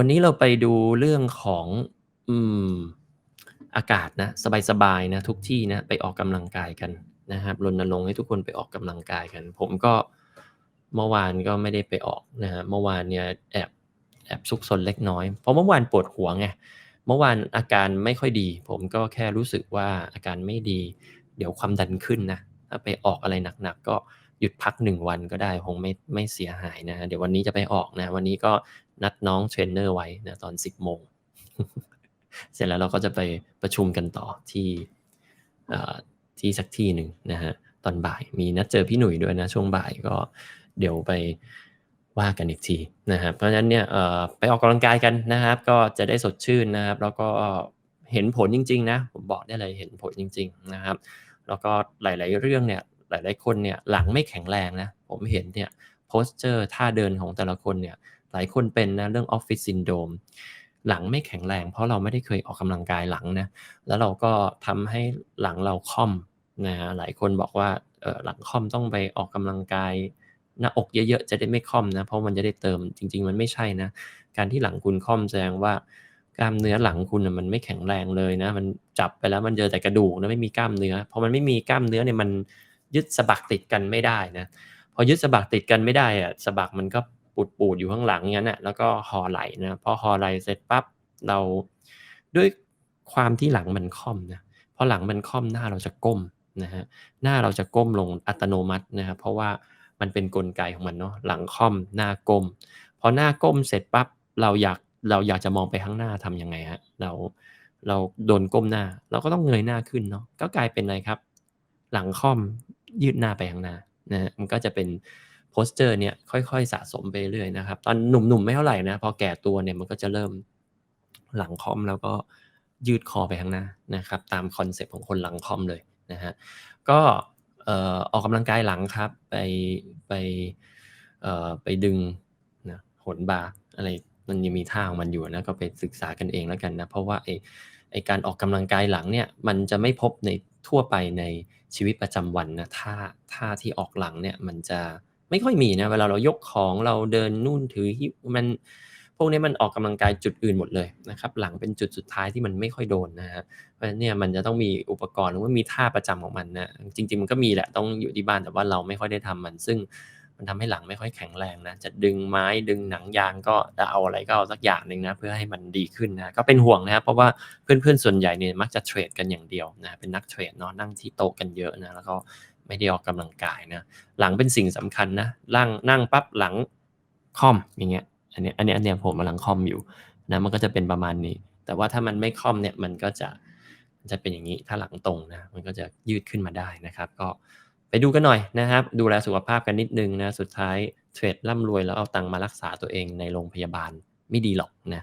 วันนี้เราไปดูเรื่องของอืมอากาศนะสบายๆนะทุกที่นะไปออกกำลังกายกันนะครับรณรงค์ให้ทุกคนไปออกกำลังกายกัน ผมก็เมื่อวานก็ไม่ได้ไปออกนะครับเมื่อวานเนี่ยแอบแอบซุกซนเล็กน้อย เพราะเมื่อวานปวดหัวไงเมื่อวานอาการไม่ค่อยดี ผมก็แค่รู้สึกว่าอาการไม่ดี เดี๋ยวความดันขึ้นนะถ้าไปออกอะไรหนักๆก็ หยุดพัก1วันก็ได้คงไม่ไม่เสียหายนะ เดี๋ยววันนี้จะไปออกนะ วันนี้ก็นัดน้องเทรนเนอร์ไว้นะตอน10โมง เสร็จแล้วเราก็จะไปประชุมกันต่อที่ที่สักที่หนึ่งนะครับตอนบ่ายมีนัดเจอพี่หนุ่ยด้วยนะช่วงบ่ายก็เดี๋ยวไปว่ากันอีกทีนะครับเพราะฉะนั้นเนี่ยไปออกกำลังกายกันนะครับ ก็จะได้สดชื่นนะครับ แล้วก็เห็นผลจริง ๆ นะ ผมบอกได้เลยเห็นผลจริง ๆ นะครับ แล้วก็หลาย ๆ เรื่องเนี่ย หลายๆคนเนี่ยหลังไม่แข็งแรงนะผมเห็นเนี่ย posture ท่าเดินของแต่ละคนเนี่ยหลายคนเป็นนะเรื่อง Office Syndrome หลังไม่แข็งแรง เพราะเราไม่ได้เคยออกกำลังกายหลังนะแล้วเราก็ทำให้หลังเราค่อมนะหลายคนบอกว่าเออหลังค่อมต้องไปออกกำลังกายหน้าอกเยอะๆจะได้ไม่ค่อมนะเพราะมันจะได้เติมจริง ๆ มันไม่ใช่นะการที่หลังคุณค่อมแสดงว่ากล้ามเนื้อหลังคุณมันไม่แข็งแรงเลยนะ มันจับไปแล้วมันเจอแต่กระดูกนะไม่มีกล้ามเนื้อพอมันไม่มีกล้ามเนื้อเนี่ยมัน ยึดสะบักติดกันไม่ได้นะพอยึดสะบักติดกันไม่ได้อะสะบักมันก็ปูดๆอยู่ข้างหลังงั้นน่ะแล้วก็คอไหล่นะพอคอไหล่เสร็จปั๊บเราด้วยความที่หลังมันค่อมนะพอหลังมันค่อมหน้าเราจะก้มนะครับหน้าเราจะก้มลงอัตโนมัตินะครับเพราะว่ามันเป็นกลไกของมันเนาะหลังค่อมหน้าก้มพอหน้าก้มเสร็จปั๊บเราอยากเราอยากจะมองไปข้างหน้าทำยังไงครับเราเราโดนก้มหน้า เราก็ต้องเงยหน้าขึ้นเนาะก็กลายเป็นอะไรครับ หลังค่อม ยืดหน้าไปข้างหน้านะมันก็จะเป็น posture เนี่ยค่อยๆ สะสมไปเรื่อยๆนะครับ ตอนหนุ่มๆไม่เท่าไหร่นะ พอแก่ตัวเนี่ยมันก็จะเริ่มหลังคอมแล้วก็ยืดคอไปข้างหน้านะครับ ตามคอนเซปต์ของคนหลังคอมเลยนะครับก็ออกกำลังกายหลังครับ ไปไปไปดึงนะหนบาร์อะไรมันยังมีท่าของมันอยู่นะก็ไปศึกษากันเองแล้วกันนะ เพราะว่าไอไอการออกกำลังกายหลังเนี่ย มันจะไม่พบใน ทั่วไปในชีวิตประจำวันนะท่าท่าที่ออกหลังเนี่ยมันจะไม่ค่อยมีนะเวลาเรายกของเราเดินนู่นถือมันพวกนี้มันออกกำลังกายจุดอื่นหมดเลยนะครับ หลังเป็นจุดสุดท้ายที่มันไม่ค่อยโดนนะฮะเพราะฉะนั้นเนี่ยมันจะต้องมีอุปกรณ์หรือว่ามีท่าประจำของมันนะจริง ๆ มันก็มีแหละต้องอยู่ที่บ้านแต่ว่าเราไม่ค่อยได้ทำมันซึ่ง มันทำให้หลังไม่ค่อยแข็งแรงนะ จะดึงไม้ดึงหนังยางก็จะเอาอะไรก็เอาสักอย่างหนึ่งนะ เพื่อให้มันดีขึ้นนะ ก็เป็นห่วงนะครับ เพราะว่าเพื่อนๆส่วนใหญ่เนี่ยมักจะเทรดกันอย่างเดียวนะ เป็นนักเทรดเนาะ นั่งที่โต๊ะกันเยอะนะ แล้วก็ไม่ได้ออกกำลังกายนะ หลังเป็นสิ่งสำคัญนะลั่งนั่งปั๊บหลังคอมอย่างเงี้ย อันนี้อันนี้อันเนี้ยผมกำลังคอมอยู่นะ มันก็จะเป็นประมาณนี้ แต่ว่าถ้ามันไม่คอมเนี่ย มันก็จะจะเป็นอย่างงี้ ถ้าหลังตรงนะ มันก็จะยืดขึ้นมาได้นะครับ ก็ ไปดูกันหน่อยนะครับ ดูแลสุขภาพกันนิดนึงนะสุดท้ายเทรดร่ำรวยแล้วเอาตังค์มารักษาตัวเองในโรงพยาบาลไม่ดีหรอกนะ